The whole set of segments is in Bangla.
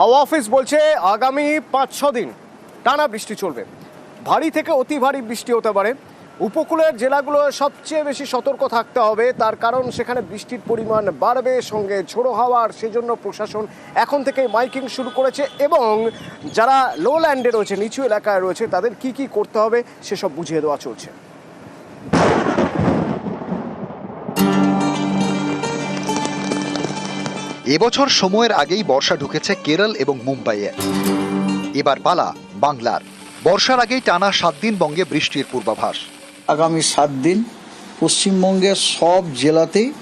হাওয়া অফিস বলছে আগামী পাঁচ ছ দিন টানা বৃষ্টি চলবে। ভারী থেকে অতি ভারী বৃষ্টি হতে পারে। উপকূলের জেলাগুলো সবচেয়ে বেশি সতর্ক থাকতে হবে। তার কারণ সেখানে বৃষ্টির পরিমাণ বাড়বে, সঙ্গে ঝোড়ো হাওয়ার সেজন্য প্রশাসন এখন থেকেই মাইকিং শুরু করেছে এবং যারা লো ল্যান্ডে রয়েছে, নিচু এলাকায় রয়েছে, তাদের কি কি করতে হবে সেসব বুঝিয়ে দেওয়া চলছে। এবছর সময়ের আগেই বর্ষা ঢুকেছে কেরল এবং মুম্বাইয়ে। এবার পালা বাংলার। বর্ষার আগেই টানা সাত দিন বঙ্গে বৃষ্টির পূর্বাভাস। আগামী সাত দিন পশ্চিমবঙ্গের সব জেলাতেই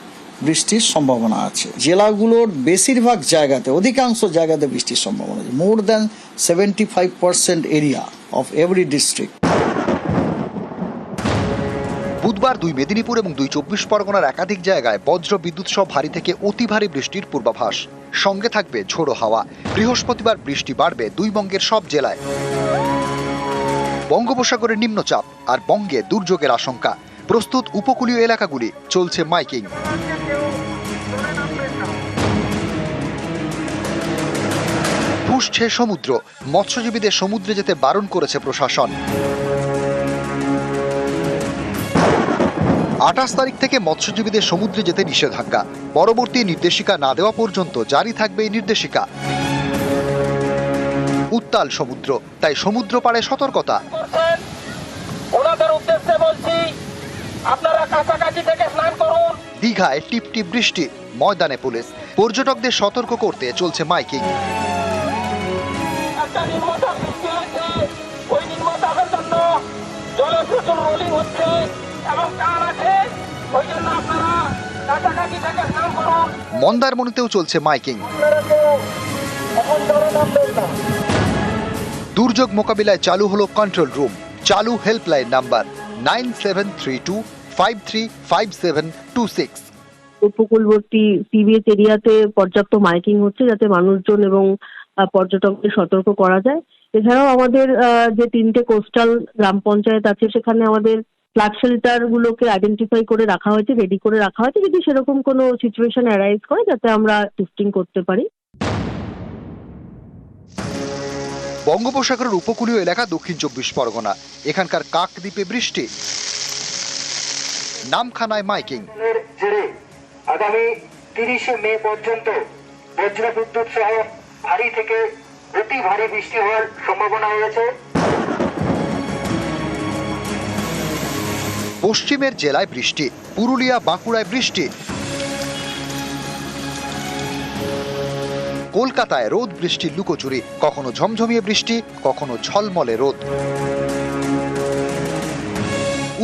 বৃষ্টির সম্ভাবনা আছে। জেলাগুলোর বেশিরভাগ জায়গাতে, অধিকাংশ জায়গাতে বৃষ্টির সম্ভাবনা আছে। More than seventy five percent area of every district দুই মেদিনীপুর এবং দুই চব্বিশ পরগনার একাধিক জায়গায় বজ্র বিদ্যুৎ সহ ভারী থেকে অতি ভারী বৃষ্টির পূর্বাভাস। সঙ্গে থাকবে ঝোড়ো হাওয়া। বৃহস্পতিবার বৃষ্টি বাড়বে দুই বঙ্গের সব জেলায়। বঙ্গোপসাগরের নিম্নচাপ আর বঙ্গে দুর্যোগের আশঙ্কা। প্রস্তুত উপকূলীয় এলাকাগুলি, চলছে মাইকিং। ফুসছে সমুদ্র। মৎস্যজীবীদের সমুদ্রে যেতে বারণ করেছে প্রশাসন। আঠাশ তারিখ থেকে মৎস্যজীবীদের সমুদ্রে যেতে নিষেধাজ্ঞা। পরবর্তী নির্দেশিকা না দেওয়া পর্যন্ত জারি থাকবে এই নির্দেশিকা। উত্তাল সমুদ্র তাই সমুদ্র পাড়ে সতর্কতা। ওনাদের উদ্দেশ্যে বলছি আপনারা কাছাকাছি থেকে স্নান করুন। দীঘায় টিপ টিপ বৃষ্টি ময়দানে পুলিশ। পর্যটকদের সতর্ক করতে চলছে মাইকিং। জলে প্রচুর রোলিং হচ্ছে এবং মন্দারমণিতেও চলছে মাইকিং। দুর্যোগ মোকাবিলায় চালু হলো কন্ট্রোল রুম চালু helpline number nine seven three two five three five seven two six উপকূলবর্তী সি বিচ এরিয়াতে পর্যাপ্ত মাইকিং হচ্ছে যাতে মানুষজন এবং পর্যটকদের সতর্ক করা যায়। এছাড়াও আমাদের যে তিনটে কোস্টাল গ্রাম পঞ্চায়েত আছে, সেখানে আমাদের ফ্ল্যাট শেল্টার গুলোকে আইডেন্টিফাই করে রাখা হয়েছে রেডি করে রাখা হয়েছে যদি সেরকম কোনো সিচুয়েশন অ্যারাইজ করে যাতে আমরা টিস্টিং করতে পারি। বঙ্গোপসাগরের উপকূলীয় এলাকা দক্ষিণ চব্বিশ পরগনা। এখানকার কাকদ্বীপে বৃষ্টি। নামখানায় মাইকিং। আগামী তিরিশে মে পর্যন্ত বজ্রবিদ্যুৎ সহ ভারী থেকে অতি ভারী বৃষ্টি হওয়ার সম্ভাবনা রয়েছে। পশ্চিমের জেলায় বৃষ্টি, পুরুলিয়া, বাঁকুড়ায় বৃষ্টি। কলকাতায় রোদ বৃষ্টির লুকোচুরি, কখনো ঝমঝমিয়ে বৃষ্টি, কখনো ঝলমলে রোদ।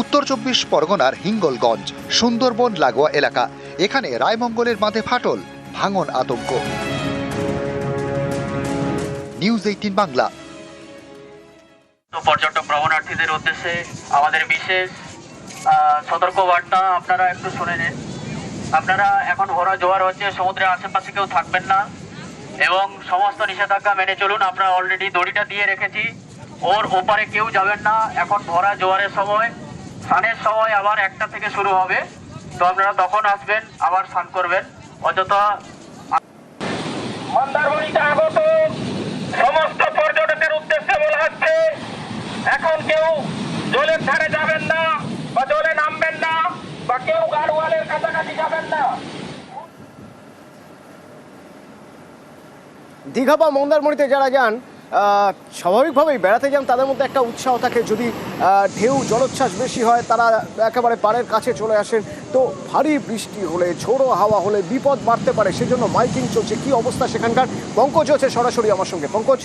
উত্তর চব্বিশ পরগনার হিঙ্গলগঞ্জ, সুন্দরবন, লাগোয়া এলাকা, এখানে রায়মঙ্গলের মাঝে ফাটল, ভাঙন আতঙ্ক। News eighteen Bangla. পর্যটক ভ্রমণার্থীদের উদ্দেশ্যে আমাদের বিশেষ আহ, সতর্কবার্তা আপনারা একটু শুনে নিন। আপনারা এখন ভরা জোয়ার হচ্ছে সমুদ্রের আশেপাশে কেউ থাকবেন না। এবং সমস্ত নিষেধাজ্ঞা মেনে চলুন আমরা অলরেডি দড়িটা দিয়ে রেখেছি। ওর ওপারে কেউ যাবেন না এখন ভরা জোয়ারের সময়। স্নানের সময় আবার একটা থেকে শুরু হবে। তো আপনারা তখন আসবেন আবার স্নান করবেন। অযথা মন্দারমণিতে আগত সমস্ত পর্যটকের উদ্দেশ্যে বলা হচ্ছে এখন কেউ জলের ধারে যাবেন না বা জলে নামবেন না বা কেউ গাড়োয়ালের কাছাকাছি যাবেন না দীঘা বা মন্দারমণিতে যারা যান স্বাভাবিকভাবেই বেড়াতে যান, তাদের মধ্যে একটা উৎসাহ থাকে। যদি ঢেউ, জলোচ্ছ্বাস বেশি হয়, তারা একেবারে পাড়ের কাছে চলে আসেন। তো ভারী বৃষ্টি হলে, ঝোড়ো হাওয়া হলে বিপদ বাড়তে পারে, সেজন্য মাইকিং চলছে। কি অবস্থা সেখানকার? পঙ্কজ হচ্ছে সরাসরি আমার সঙ্গে। পঙ্কজ?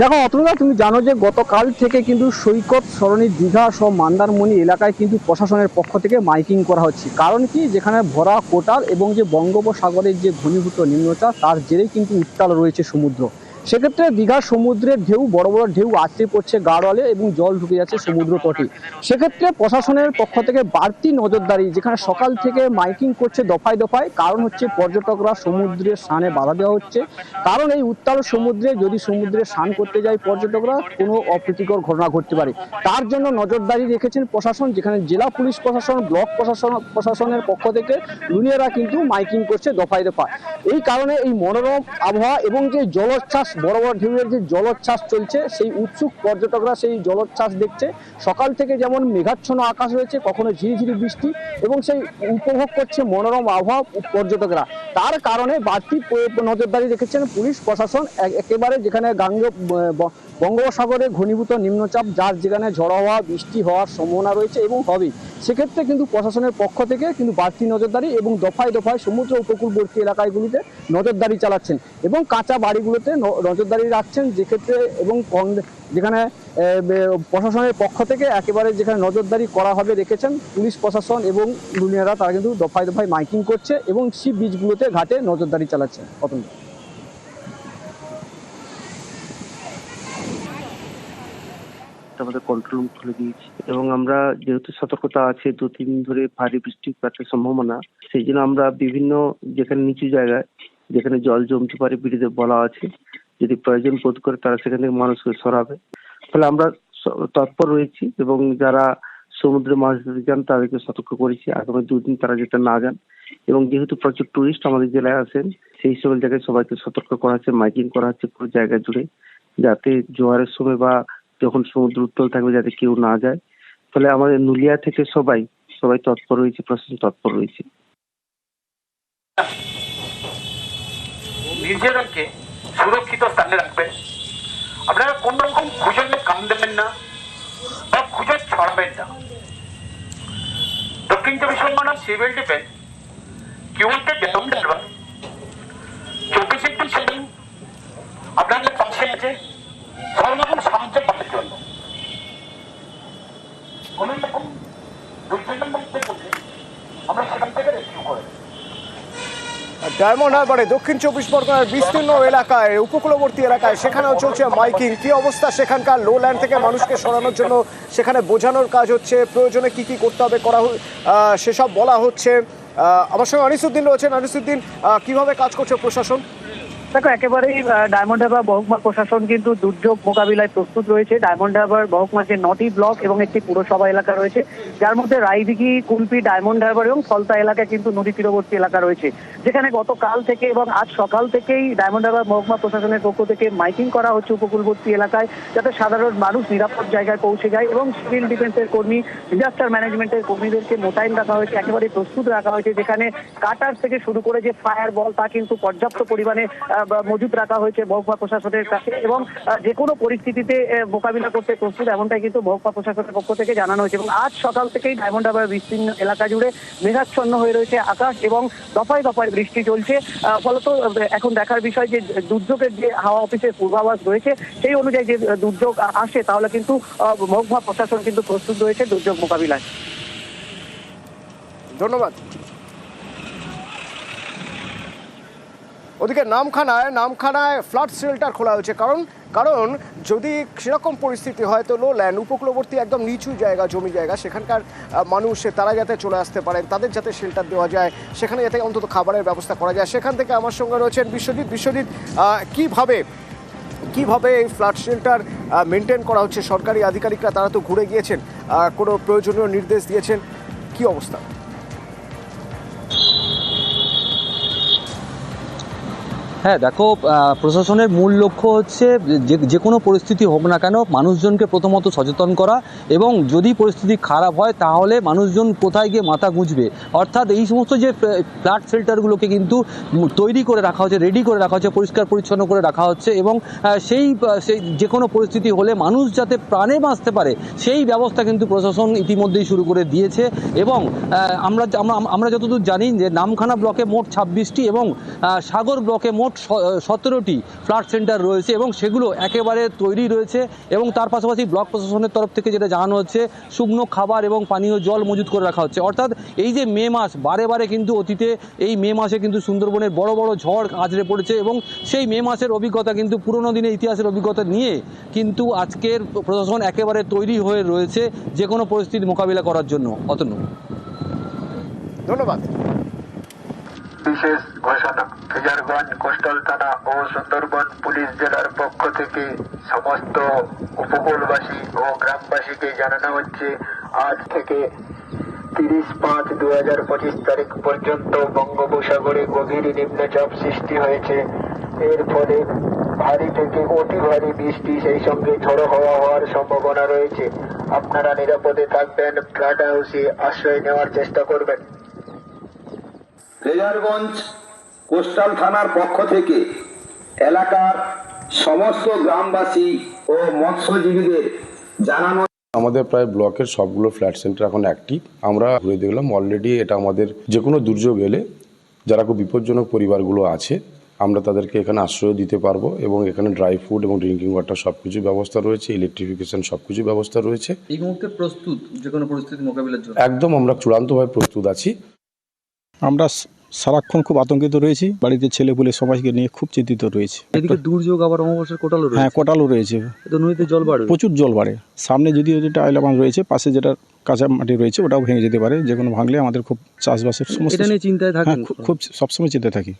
দেখো অতনুদা, তুমি জানো যে গতকাল থেকে কিন্তু সৈকত, সরণি, দীঘা সহ মন্দারমণি এলাকায় কিন্তু প্রশাসনের পক্ষ থেকে মাইকিং করা হচ্ছে। কারণ কি? যেখানে ভরা কোটাল এবং যে বঙ্গোপসাগরের যে ঘনীভূত নিম্নচাপ, তার জেরেই কিন্তু উত্তাল রয়েছে সমুদ্র। সেক্ষেত্রে দীঘার সমুদ্রের ঢেউ, বড় বড় ঢেউ আসতে পড়ছে গাড়োয়ালে এবং জল ঢুকে যাচ্ছে সমুদ্র তটে। সেক্ষেত্রে প্রশাসনের পক্ষ থেকে বাড়তি নজরদারি, যেখানে সকাল থেকে মাইকিং করছে দফায় দফায়, কারণ হচ্ছে পর্যটকরা সমুদ্রের স্নানে বাধা দেওয়া হচ্ছে। কারণ এই উত্তাল সমুদ্রে যদি সমুদ্রে স্নান করতে যায় পর্যটকরা, কোনো অপ্রীতিকর ঘটনা ঘটতে পারে। তার জন্য নজরদারি রেখেছেন প্রশাসন, যেখানে জেলা পুলিশ প্রশাসন, ব্লক প্রশাসন, প্রশাসনের পক্ষ থেকে জুনিয়ররা কিন্তু মাইকিং করছে দফায় দফায়। এই কারণে এই মনোরম আবহাওয়া এবং যে জলোচ্ছ্বাস বড় বড় ঢেউয়ের যে জলোচ্ছ্বাস চলছে, সেই উৎসুক পর্যটকরা সেই জলোচ্ছ্বাস দেখছে। সকাল থেকে যেমন মেঘাচ্ছন্ন আকাশ রয়েছে, কখনো ঝিরিঝিরি বৃষ্টি এবং সেই উপভোগ করছে মনোরম আবহাওয়া পর্যটকরা। তার কারণে বাড়তি নজরদারি রেখেছেন পুলিশ, প্রশাসন একেবারে যেখানে গাঙ্গ বঙ্গোপসাগরে ঘনীভূত নিম্নচাপ, যার যেখানে ঝড় হওয়া, বৃষ্টি হওয়ার সম্ভাবনা রয়েছে এবং হবে। সেক্ষেত্রে কিন্তু প্রশাসনের পক্ষ থেকে কিন্তু বাড়তি নজরদারি এবং দফায় দফায় সমুদ্র উপকূলবর্তী এলাকাগুলিতে নজরদারি চালাচ্ছেন এবং কাঁচা বাড়িগুলোতে নজরদারি রাখছেন। যেক্ষেত্রে এবং যেখানে প্রশাসনের পক্ষ থেকে একেবারে যেখানে নজরদারি করা হবে রেখেছেন পুলিশ প্রশাসন এবং জুনিয়ররা তারা কিন্তু দফায় দফায় মাইকিং করছে এবং সি বিচগুলোতে ঘাটে নজরদারি চালাচ্ছে। অতন্ত আমাদের কন্ট্রোল রুম খুলে দিয়েছি। এবং আমরা যেহেতু সতর্কতা আছে দু তিন ধরে ভারী বৃষ্টি বৃষ্টিপাতের সম্ভাবনা, সেই জন্য আমরা বিভিন্ন যেখানে নিচু জায়গায়, যেখানে জল জমতে পারে বিড়িতে বলা আছে, যদি প্রয়োজন বোধ করে তারা সেখান থেকে মানুষকে সরাবে। ফলে আমরা তৎপর রয়েছি এবং যারা সমুদ্রে মাছ ধরতে যান, তাদেরকে সতর্ক করেছি। আগামী দুদিন তারা যাতে না যান। এবং যেহেতু প্রচুর টুরিস্ট আমাদের জেলায় আসেন, সেই সকল জায়গায় সবাইকে সতর্ক করা হচ্ছে, মাইকিং করা হচ্ছে পুরো জায়গা জুড়ে, যাতে জোয়ারের সময় বা যখন সমুদ্র উত্তল থাকবে যাতে কেউ না যায়। ফলে আমাদের নুলিয়া থেকে সবাই সবাই তৎপর রয়েছে প্রশাসন তৎপর রয়েছে নিজেদেরকে সুরক্ষিত স্থানে রাখবেন। আপনারা কোন রকম গুজবে কান দেবেন না বা গুজব ছড়াবেন না। দক্ষিণ চব্বিশ পরগনা সিভিল ডিফেন্স কিউতে বেতন ড্রাইভার চব্বিশ একটু সেদিন আপনাদের পাশে আছে। সর্বরকম সাহায্য পাওয়ার জন্য। কোন রকম আমরা সেখান থেকে রেস্কিউ করে ডায়মন্ড হারবারে দক্ষিণ চব্বিশ পরগনার বিস্তীর্ণ এলাকায়, উপকূলবর্তী এলাকায় সেখানেও চলছে মাইকিং। কি অবস্থা সেখানকার লো ল্যান্ড থেকে মানুষকে সরানোর জন্য? সেখানে বোঝানোর কাজ হচ্ছে, প্রয়োজনে কি কি করতে হবে, করা সেসব বলা হচ্ছে। আমার সঙ্গে আনিসুদ্দিন রয়েছেন। আনিসুদ্দিন কীভাবে কাজ করছে প্রশাসন? দেখো, একেবারেই ডায়মন্ড হারবার মহকুমা প্রশাসন কিন্তু দুর্যোগ মোকাবিলায় প্রস্তুত রয়েছে। ডায়মন্ড হারবার মহকুমার যে নটি ব্লক এবং একটি পুরসভা এলাকা রয়েছে, যার মধ্যে রায়দিঘি, কুলপি ডায়মন্ড হারবার এবং ফলতা এলাকা কিন্তু নদী তীরবর্তী এলাকা রয়েছে। যেখানে গতকাল থেকে এবং আজ সকাল থেকেই ডায়মন্ড হারবার মহকুমা প্রশাসনের পক্ষ থেকে মাইকিং করা হচ্ছে উপকূলবর্তী এলাকায়, যাতে সাধারণ মানুষ নিরাপদ জায়গায় পৌঁছে যায় এবং সিভিল ডিফেন্সের কর্মী ডিজাস্টার ম্যানেজমেন্টের কর্মীদেরকে মোতায়েন রাখা হয়েছে একেবারে প্রস্তুত রাখা হয়েছে, যেখানে কাটার থেকে শুরু করে যে ফায়ার বল তা কিন্তু পর্যাপ্ত পরিমাণে মজুত রাখা হয়েছে মহকুমা প্রশাসনের কাছে এবং যে কোনো পরিস্থিতিতে মোকাবিলা করতে প্রস্তুত, এমনটাই কিন্তু মহকুমা প্রশাসনের পক্ষ থেকে জানানো হয়েছে। এবং আজ সকাল থেকেই ডায়মন্ড হারবার বিস্তীর্ণ এলাকা জুড়ে মেঘাচ্ছন্ন হয়ে রয়েছে আকাশ এবং দফায় দফায় বৃষ্টি চলছে। ফলত, এখন দেখার বিষয় যে, দুর্যোগের যে হাওয়া অফিসের পূর্বাভাস রয়েছে, সেই অনুযায়ী যে, দুর্যোগ আসে, তাহলে কিন্তু মহকুমা প্রশাসন কিন্তু প্রস্তুত রয়েছে দুর্যোগ মোকাবিলায়। ধন্যবাদ। ওদিকে নামখানায় নামখানায় ফ্লাড শেল্টার খোলা হয়েছে। কারণ কারণ যদি সেরকম পরিস্থিতি হয়, তো লো ল্যান্ড উপকূলবর্তী একদম নিচু জায়গা, জমি জায়গা, সেখানকার মানুষ, তারা যাতে চলে আসতে পারেন তাদের যাতে শেল্টার দেওয়া যায়, সেখানে যাতে অন্তত খাবারের ব্যবস্থা করা যায়। সেখান থেকে আমার সঙ্গে রয়েছেন বিশ্বজিৎ। বিশ্বজিৎ কীভাবে কীভাবে এই ফ্লাড শেল্টার মেনটেন করা হচ্ছে? সরকারি আধিকারিকরা তারা তো ঘুরে গিয়েছেন কোনো প্রয়োজনীয় নির্দেশ দিয়েছেন। কি অবস্থা? হ্যাঁ দেখো প্রশাসনের মূল লক্ষ্য হচ্ছে যে যে কোনো পরিস্থিতি হোক না কেন মানুষজনকে প্রথমত সচেতন করা এবং যদি পরিস্থিতি খারাপ হয় তাহলে মানুষজন কোথায় গিয়ে মাথা গুঁজবে। অর্থাৎ এই সমস্ত যে ফ্ল্যাট শেল্টারগুলোকে কিন্তু তৈরি করে রাখা হচ্ছে, রেডি করে রাখা হচ্ছে, পরিষ্কার পরিচ্ছন্ন করে রাখা হচ্ছে এবং সেই সেই যে কোনো পরিস্থিতি হলে মানুষ যাতে প্রাণে বাঁচতে পারে, সেই ব্যবস্থা কিন্তু প্রশাসন ইতিমধ্যেই শুরু করে দিয়েছে এবং আমরা আমরা যতদূর জানি যে নামখানা ব্লকে মোট ছাব্বিশটি এবং সাগর ব্লকে মোট মোট সতেরোটি ফ্ল্যাট সেন্টার রয়েছে এবং সেগুলো একেবারে তৈরি রয়েছে এবং তার পাশাপাশি ব্লক প্রশাসনের তরফ থেকে যেটা জানানো হচ্ছে শুকনো খাবার এবং পানীয় জল মজুত করে রাখা হচ্ছে। অর্থাৎ এই যে মে মাস বারে বারে কিন্তু অতীতে এই মে মাসে কিন্তু সুন্দরবনের বড় বড় ঝড় আছড়ে পড়েছে এবং সেই মে মাসের অভিজ্ঞতা কিন্তু পুরনো দিনের ইতিহাসের অভিজ্ঞতা নিয়ে কিন্তু আজকের প্রশাসন একেবারে তৈরি হয়ে রয়েছে যে কোনো পরিস্থিতি মোকাবিলা করার জন্য। অতনু। ধন্যবাদ। বিশেষ ঘোষণা ফিজারগঞ্জ কোস্টাল থানা ও সুন্দরবন পুলিশ জেলার পক্ষ থেকে সমস্ত উপকূলবাসী ও গ্রামবাসীকে জানানো হচ্ছে, আজ থেকে তিরিশ পাঁচ দু হাজার পঁচিশ তারিখ পর্যন্ত বঙ্গোপসাগরে গভীর নিম্নচাপ সৃষ্টি হয়েছে। এর ফলে ভারী থেকে অতি ভারী বৃষ্টি সেই সঙ্গে ঝড়ো হওয়া হওয়ার সম্ভাবনা রয়েছে। আপনারা নিরাপদে থাকবেন, ফ্ল্যাট হাউসে আশ্রয় নেওয়ার চেষ্টা করবেন। রেজারগঞ্জ কোস্টাল থানার পক্ষ থেকে এলাকার সমস্ত গ্রামবাসী ও মৎস্যজীবীদের জানানো আমাদের প্রায় ব্লকের সবগুলো ফ্ল্যাট সেন্টার এখন অ্যাক্টিভ আমরা ঘুরে দেখলাম অলরেডি এটা আমাদের যে কোনো দুর্যোগ এলে যারা খুব বিপজ্জনক পরিবারগুলো আছে আমরা তাদেরকে এখানে আশ্রয় দিতে পারব এবং এখানে ড্রাই ফুড এবং ড্রিঙ্কিং ওয়াটার সব কিছু ব্যবস্থা রয়েছে ইলেকট্রিফিকেশন সব কিছু ব্যবস্থা রয়েছে। এই মুহূর্তে প্রস্তুত যে কোনো পরিস্থিতি মোকাবিলার জন্য? একদম আমরা চূড়ান্তভাবে প্রস্তুত আছি। আমরা সারাক্ষণ খুব আতঙ্কিত রয়েছি। বাড়িতে ছেলে ছেলেপুলে সবাইকে নিয়ে খুব চিন্তিত রয়েছে। এদিকে দুর্যোগ আবার অমাবস্যার কোটালও হ্যাঁ কোটালো কোটালও রয়েছে। তো নদীতে জল বাড়ে প্রচুর জল বাড়ে। সামনে যদিও যেটা আইলাবান রয়েছে পাশে যেটা কাঁচা মাটি রয়েছে ওটাও ভেঙে যেতে পারে। যে কোনো ভাঙলে আমাদের খুব চাষবাসের সমস্যা নিয়ে চিন্তায় থাকি খুব- খুব সবসময় চিন্তা থাকি।